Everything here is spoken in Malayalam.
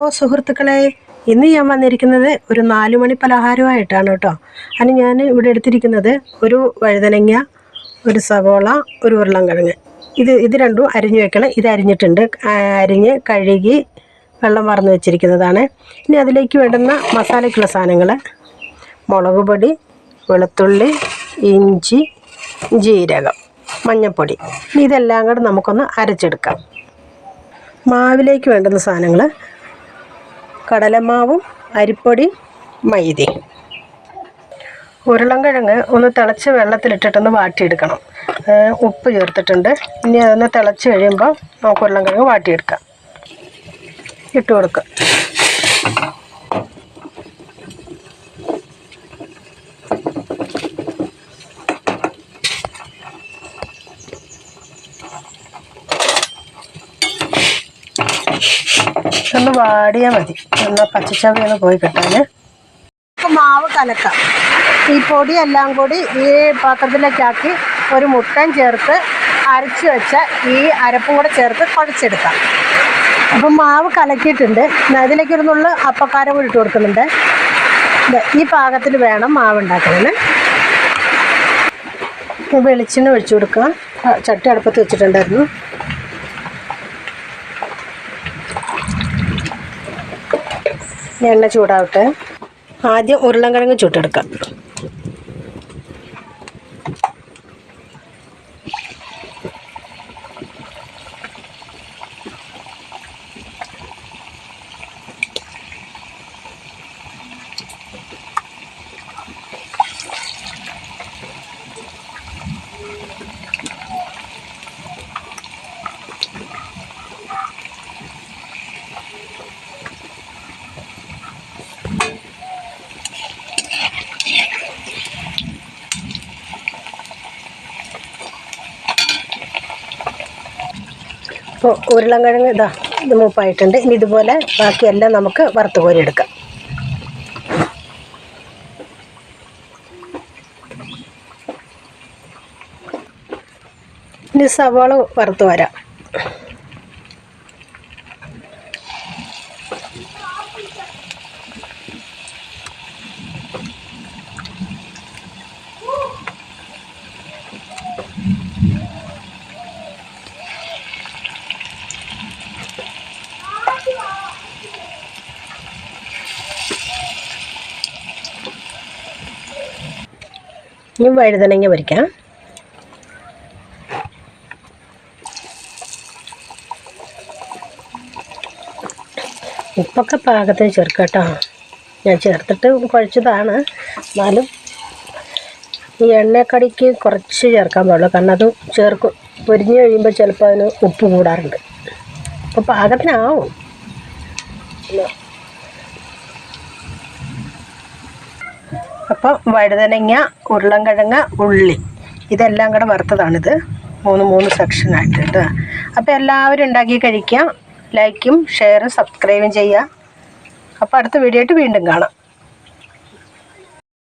ഓ സുഹൃത്തുക്കളെ ഇന്ന് ഞാൻ വന്നിരിക്കുന്നത് ഒരു നാല് മണി പലഹാരമായിട്ടാണ് കേട്ടോ. അതിന് ഞാൻ ഇവിടെ എടുത്തിരിക്കുന്നത് ഒരു വഴുതനങ്ങ ഒരു സവോള ഒരു ഉരുളൻകിഴങ്ങ്. ഇത് ഇത് രണ്ടും അരിഞ്ഞു വെക്കണം. ഇത് അരിഞ്ഞിട്ടുണ്ട്. അരിഞ്ഞ് കഴുകി വെള്ളം വറന്ന് വെച്ചിരിക്കുന്നതാണ്. ഇനി അതിലേക്ക് വേണ്ടുന്ന മസാലയ്ക്കുള്ള സാധനങ്ങൾ മുളക് പൊടി വെളുത്തുള്ളി ഇഞ്ചി ജീരകം മഞ്ഞൾപ്പൊടി ഇതെല്ലാം കൂടെ നമുക്കൊന്ന് അരച്ചെടുക്കാം. മാവിലേക്ക് വേണ്ടുന്ന സാധനങ്ങൾ കടലമാവും അരിപ്പൊടി മൈദയും ഉരുളൻകിഴങ്ങ് ഒന്ന് തിളച്ച് വെള്ളത്തിലിട്ടിട്ടൊന്ന് വാട്ടിയെടുക്കണം. ഉപ്പ് ചേർത്തിട്ടുണ്ട്. ഇനി അതൊന്ന് തിളച്ച് കഴിയുമ്പോൾ നമുക്ക് ഉരുളൻകിഴങ്ങ് വാട്ടിയെടുക്കാം. ഇട്ട് കൊടുക്കുക ഒന്ന് വാടിയാൽ മതി. എന്നാൽ പച്ചച്ചവി ഒന്ന് പോയി കിട്ടാൻ മാവ് കലക്കാം. ഈ പൊടി എല്ലാം കൂടി ഈ പാത്രത്തിലേക്കാക്കി ഒരു മുട്ടൻ ചേർത്ത് അരച്ച് വെച്ച ഈ അരപ്പും കൂടെ ചേർത്ത് കുഴച്ചെടുക്കാം. അപ്പം മാവ് കലക്കിയിട്ടുണ്ട്. അതിലേക്ക് ഒരു അപ്പക്കാരം കൂടി ഇട്ട് കൊടുക്കുന്നുണ്ട്. ഈ പാകത്തിൽ വേണം മാവ് ഉണ്ടാക്കുന്നത് വെളിച്ചെണ്ണ ഒഴിച്ചു കൊടുക്കുക ചട്ടി അടുപ്പത്ത് വെച്ചിട്ടുണ്ടായിരുന്നു. എണ്ണ ചൂടാവട്ടെ. ആദ്യം ഉരുളൻ ഉരുളൻകിഴങ്ങ് ചുട്ടെടുക്കാം. ഇപ്പോൾ ഉരുളൻകിഴങ്ങ് ഇതാ ഇത് മൂപ്പായിട്ടുണ്ട്. ഇനി ഇതുപോലെ ബാക്കിയെല്ലാം നമുക്ക് വറുത്ത് കോരിയെടുക്കാം ഇനി സവാള വറുത്ത് വരാം ഇനി വഴുതനങ്ങ പൊരിക്കാം. ഉപ്പൊക്കെ പാകത്തിന് ചേർക്കട്ടോ. ഞാൻ ചേർത്തിട്ട് കുഴച്ചതാണ്. എന്നാലും ഈ എണ്ണക്കടിക്ക് കുറച്ച് ചേർക്കാൻ പാടുള്ളൂ. കാരണം അത് ചേർക്കും പൊരിഞ്ഞ് കഴിയുമ്പോൾ ചിലപ്പോൾ അതിന് ഉപ്പ് കൂടാറുണ്ട്. അപ്പോൾ പാകത്തിനാവും. അപ്പോൾ വഴുതനങ്ങ ഉരുളൻകിഴങ്ങ് ഉള്ളി. ഇതെല്ലാം കൂടെ വറുത്തതാണിത്. മൂന്ന് മൂന്ന് സെക്ഷനായിട്ട് കേട്ടോ അപ്പോൾ എല്ലാവരും ഉണ്ടാക്കി കഴിക്കാം. ലൈക്കും ഷെയറും സബ്സ്ക്രൈബും ചെയ്യുക. അപ്പോൾ അടുത്ത വീഡിയോ ആയിട്ട് വീണ്ടും കാണാം.